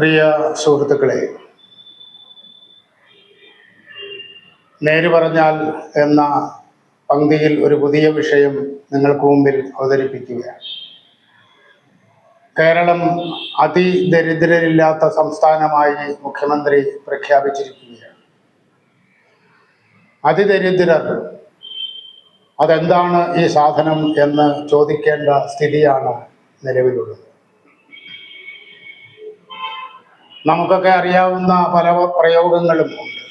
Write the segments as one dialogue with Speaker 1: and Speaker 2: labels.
Speaker 1: പ്രിയ സുഹൃത്തുക്കളെ നേര് പറഞ്ഞാൽ എന്ന പങ്ക്തിയിൽ ഒരു പുതിയ വിഷയം നിങ്ങൾക്ക് മുമ്പിൽ അവതരിപ്പിക്കുകയാണ്. കേരളം അതിദരിദ്രരില്ലാത്ത സംസ്ഥാനമായി മുഖ്യമന്ത്രി പ്രഖ്യാപിച്ചിരിക്കുകയാണ്. അതിദരിദ്രർ അതെന്താണ് ഈ സാധനം എന്ന് ചോദിക്കേണ്ട സ്ഥിതിയാണ് നിലവിലുള്ളത്. നമുക്കൊക്കെ അറിയാവുന്ന പല പ്രയോഗങ്ങളും ഉണ്ട്.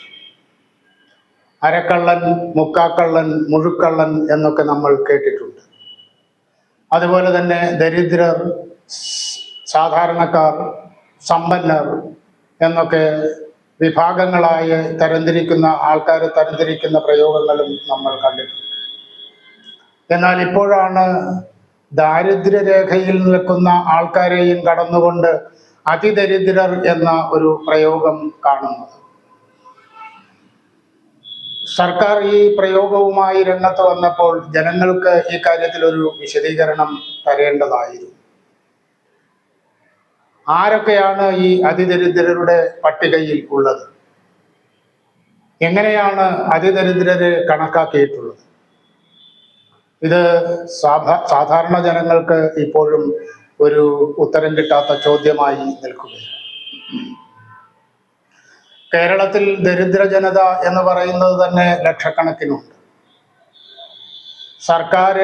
Speaker 1: അരക്കള്ളൻ മുക്കാക്കള്ളൻ മുഴുക്കള്ളൻ എന്നൊക്കെ നമ്മൾ കേട്ടിട്ടുണ്ട്. അതുപോലെ തന്നെ ദരിദ്രർ സാധാരണക്കാർ സമ്പന്നർ എന്നൊക്കെ വിഭാഗങ്ങളായി തരംതിരിക്കുന്ന ആൾക്കാരെ തരംതിരിക്കുന്ന പ്രയോഗങ്ങളും നമ്മൾ കണ്ടിട്ടുണ്ട്. എന്നാൽ ഇപ്പോഴാണ് ദാരിദ്ര്യരേഖയിൽ നിൽക്കുന്ന ആൾക്കാരെയും കടന്നുകൊണ്ട് അതിദരിദ്രർ എന്ന ഒരു പ്രയോഗം കാണുന്നത്. സർക്കാർ ഈ പ്രയോഗവുമായി രംഗത്ത് വന്നപ്പോൾ ജനങ്ങൾക്ക് ഈ കാര്യത്തിൽ ഒരു വിശദീകരണം തരേണ്ടതായിരുന്നു. ആരൊക്കെയാണ് ഈ അതിദരിദ്രരുടെ പട്ടികയിൽ ഉള്ളത്? എങ്ങനെയാണ് അതിദരിദ്രരെ കണക്കാക്കിയിട്ടുള്ളത്? ഇത് സാധാ സാധാരണ ജനങ്ങൾക്ക് ഇപ്പോഴും ഒരു ഉത്തരം കിട്ടാത്ത ചോദ്യമായി നിൽക്കുകയാണ്. കേരളത്തിൽ ദരിദ്ര ജനത എന്ന് പറയുന്നത് തന്നെ ലക്ഷക്കണക്കിനുണ്ട്. സർക്കാർ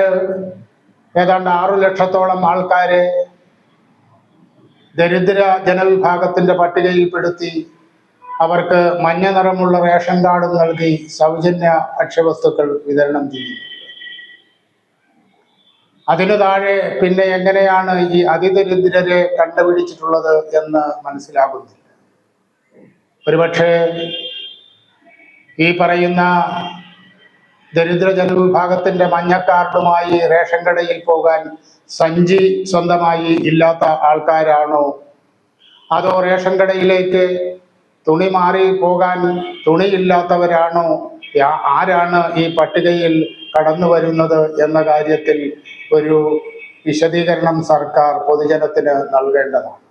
Speaker 1: ഏതാണ്ട് ആറു ലക്ഷത്തോളം ആൾക്കാരെ ദരിദ്ര ജനവിഭാഗത്തിന്റെ പട്ടികയിൽപ്പെടുത്തി അവർക്ക് മഞ്ഞ നിറമുള്ള റേഷൻ കാർഡ് നൽകി സൗജന്യ ഭക്ഷ്യവസ്തുക്കൾ വിതരണം ചെയ്യുന്നു. അതിനു താഴെ പിന്നെ എങ്ങനെയാണ് ഈ അതിദരിദ്രരെ കണ്ടുപിടിച്ചിട്ടുള്ളത് എന്ന് മനസ്സിലാകുന്നില്ല ഒരുപക്ഷെ ഈ പറയുന്ന ദരിദ്ര ജനവിഭാഗത്തിന്റെ മഞ്ഞക്കാർഡുമായി റേഷൻ കടയിൽ പോകാൻ സഞ്ചി സ്വന്തമായി ഇല്ലാത്ത ആൾക്കാരാണോ? അതോ റേഷൻ കടയിലേക്ക് തുണി മാറി പോകാൻ തുണിയില്ലാത്തവരാണോ ആരാണ് ഈ പട്ടികയിൽ കടന്നു വരുന്നത് എന്ന കാര്യത്തിൽ ഒരു വിശദീകരണം സർക്കാർ പൊതുജനത്തിന് നൽകേണ്ടതാണ്.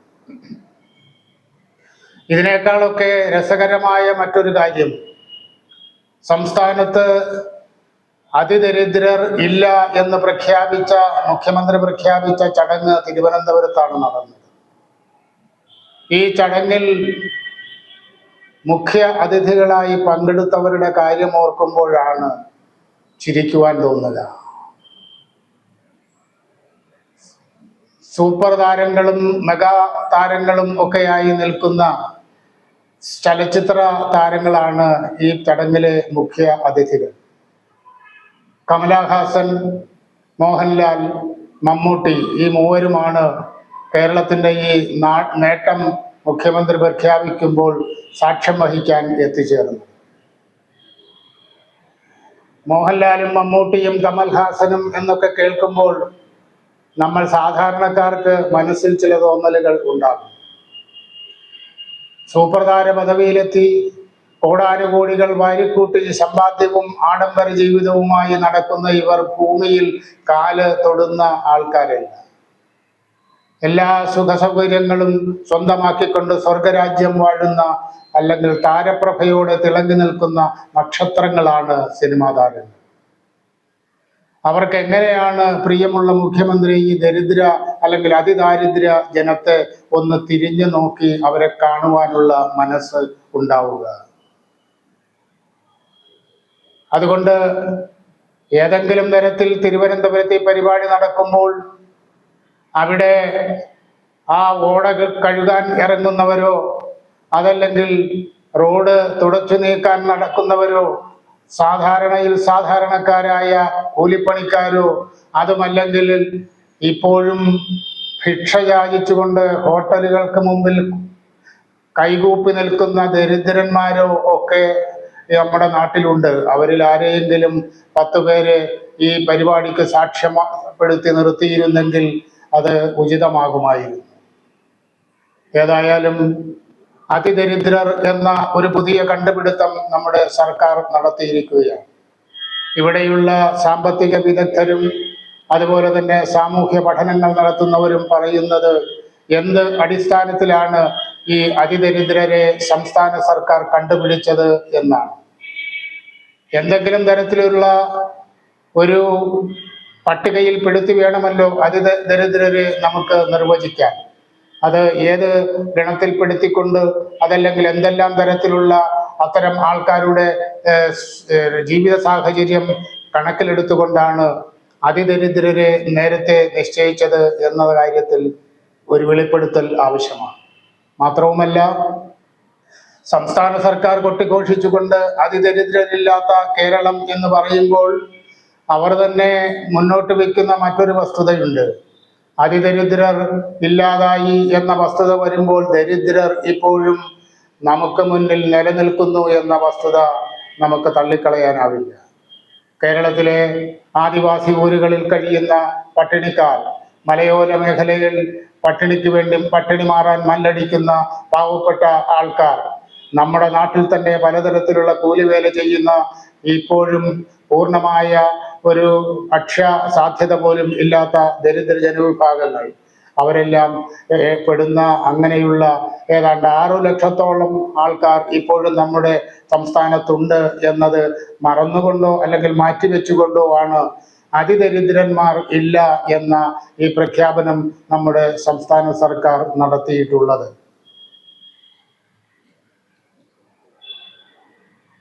Speaker 1: ഇതിനേക്കാളൊക്കെ രസകരമായ മറ്റൊരു കാര്യം സംസ്ഥാനത്ത് അതിദരിദ്രർ ഇല്ല എന്ന് പ്രഖ്യാപിച്ച മുഖ്യമന്ത്രി പ്രഖ്യാപിച്ച ചടങ്ങ് തിരുവനന്തപുരത്താണ് നടന്നത്. ഈ ചടങ്ങിൽ മുഖ്യ അതിഥികളായി പങ്കെടുത്തവരുടെ കാര്യം ഓർക്കുമ്പോഴാണ് ചിരിക്കുവാൻ തോന്നുക. സൂപ്പർ താരങ്ങളും മെഗാ താരങ്ങളും ഒക്കെയായി നിൽക്കുന്ന ചലച്ചിത്ര താരങ്ങളാണ് ഈ ചടങ്ങിലെ മുഖ്യ അതിഥികൾ. കമലഹാസൻ മോഹൻലാൽ മമ്മൂട്ടി ഈ മൂവരുമാണ് കേരളത്തിന്റെ ഈ നേട്ടം മുഖ്യമന്ത്രി പ്രഖ്യാപിക്കുമ്പോൾ സാക്ഷ്യം വഹിക്കാൻ എത്തിച്ചേർന്നു. മോഹൻലാലും മമ്മൂട്ടിയും കമൽഹാസനും എന്നൊക്കെ കേൾക്കുമ്പോൾ നമ്മൾ സാധാരണക്കാർക്ക് മനസ്സിൽ ചില തോന്നലുകൾ ഉണ്ടാകും. താര പദവിയിലെത്തി കോടാനുകോടികൾ വാരിക്കൂട്ടി സമ്പാദ്യവും ആഡംബര ജീവിതവുമായി നടക്കുന്ന ഇവർ ഭൂമിയിൽ കാൽ തൊടുന്ന ആൾക്കാരല്ല. എല്ലാ സുഖ സൗകര്യങ്ങളും സ്വന്തമാക്കിക്കൊണ്ട് സ്വർഗരാജ്യം വാഴുന്ന അല്ലെങ്കിൽ താരപ്രഭയോടെ തിളങ്ങി നിൽക്കുന്ന നക്ഷത്രങ്ങളാണ് സിനിമാ താരങ്ങൾ. അവർക്ക് എങ്ങനെയാണ് പ്രിയമുള്ള മുഖ്യമന്ത്രി ഈ ദരിദ്ര അല്ലെങ്കിൽ അതിദാരിദ്ര്യ ജനത്തെ ഒന്ന് തിരിഞ്ഞു നോക്കി അവരെ കാണുവാനുള്ള മനസ്സ് ഉണ്ടാവുക? അതുകൊണ്ട് ഏതെങ്കിലും തരത്തിൽ തിരുവനന്തപുരത്ത് ഈ പരിപാടി നടക്കുമ്പോൾ അവിടെ ആ ഓട കഴുകാൻ ഇറങ്ങുന്നവരോ അതല്ലെങ്കിൽ റോഡ് തുടച്ചു നീക്കാൻ നടക്കുന്നവരോ സാധാരണയിൽ സാധാരണക്കാരായ കൂലിപ്പണിക്കാരോ അതുമല്ലെങ്കിൽ ഇപ്പോഴും ഭിക്ഷ യാചിച്ചുകൊണ്ട് ഹോട്ടലുകൾക്ക് മുമ്പിൽ കൈകൂപ്പി നിൽക്കുന്ന ദരിദ്രന്മാരോ ഒക്കെ നമ്മുടെ നാട്ടിലുണ്ട്. അവരിൽ ആരെയെങ്കിലും പത്ത് പേരെ ഈ പരിപാടിക്ക് സാക്ഷ്യപ്പെടുത്തി നിർത്തിയിരുന്നെങ്കിൽ അത് ഉചിതമാകുമായിരുന്നു. ഏതായാലും അതിദരിദ്രർ എന്ന ഒരു പുതിയ കണ്ടുപിടുത്തം നമ്മുടെ സർക്കാർ നടത്തിയിരിക്കുകയാണ്. ഇവിടെയുള്ള സാമ്പത്തിക വിദഗ്ധരും അതുപോലെ തന്നെ സാമൂഹ്യ പഠനങ്ങൾ നടത്തുന്നവരും പറയുന്നത് എന്ത് അടിസ്ഥാനത്തിലാണ് ഈ അതിദരിദ്രരെ സംസ്ഥാന സർക്കാർ കണ്ടുപിടിച്ചത് എന്നാണ്. എന്തെങ്കിലും തരത്തിലുള്ള ഒരു പട്ടികയിൽ പെടുത്തി വേണമല്ലോ അതിദരിദ്രരെ നമുക്ക് നിർവചിക്കാൻ അത് ഏത് ഗണത്തിൽപ്പെടുത്തിക്കൊണ്ട് അതല്ലെങ്കിൽ എന്തെല്ലാം തരത്തിലുള്ള അത്തരം ആൾക്കാരുടെ ജീവിത സാഹചര്യം കണക്കിലെടുത്തുകൊണ്ടാണ് അതിദരിദ്രരെ നേരത്തെ നിശ്ചയിച്ചത് എന്ന കാര്യത്തിൽ ഒരു വെളിപ്പെടുത്തൽ ആവശ്യമാണ്. മാത്രവുമല്ല സംസ്ഥാന സർക്കാർ കൊട്ടിഘോഷിച്ചുകൊണ്ട് അതിദരിദ്രരില്ലാത്ത കേരളം എന്ന് പറയുമ്പോൾ അവർ തന്നെ മുന്നോട്ട് വെക്കുന്ന മറ്റൊരു വസ്തുതയുണ്ട്. അതിദരിദ്രർ ഇല്ലാതായി എന്ന വസ്തുത വരുമ്പോൾ ദരിദ്രർ ഇപ്പോഴും നമുക്ക് മുന്നിൽ നിലനിൽക്കുന്നു എന്ന വസ്തുത നമുക്ക് തള്ളിക്കളയാനാവില്ല. കേരളത്തിലെ ആദിവാസി ഊരുകളിൽ കഴിയുന്ന പട്ടിണിക്കാർ മലയോര മേഖലയിൽ പട്ടിണിക്ക് വേണ്ടി പട്ടിണി മാറാൻ മല്ലടിക്കുന്ന പാവപ്പെട്ട ആൾക്കാർ നമ്മുടെ നാട്ടിൽ തന്നെ പലതരത്തിലുള്ള കൂലിവേല ചെയ്യുന്ന ഇപ്പോഴും പൂർണമായ ഒരു ഭക്ഷ്യ സാധ്യത പോലും ഇല്ലാത്ത ദരിദ്ര ജനവിഭാഗങ്ങൾ. അവരെല്ലാം പെടുന്ന അങ്ങനെയുള്ള ഏതാണ്ട് ആറു ലക്ഷത്തോളം ആൾക്കാർ ഇപ്പോഴും നമ്മുടെ സംസ്ഥാനത്തുണ്ട് എന്നത് മറന്നുകൊണ്ടോ അല്ലെങ്കിൽ മാറ്റിവെച്ചുകൊണ്ടോ ആണ് അതിദരിദ്രന്മാർ ഇല്ല എന്ന ഈ പ്രഖ്യാപനം നമ്മുടെ സംസ്ഥാന സർക്കാർ നടത്തിയിട്ടുള്ളത്.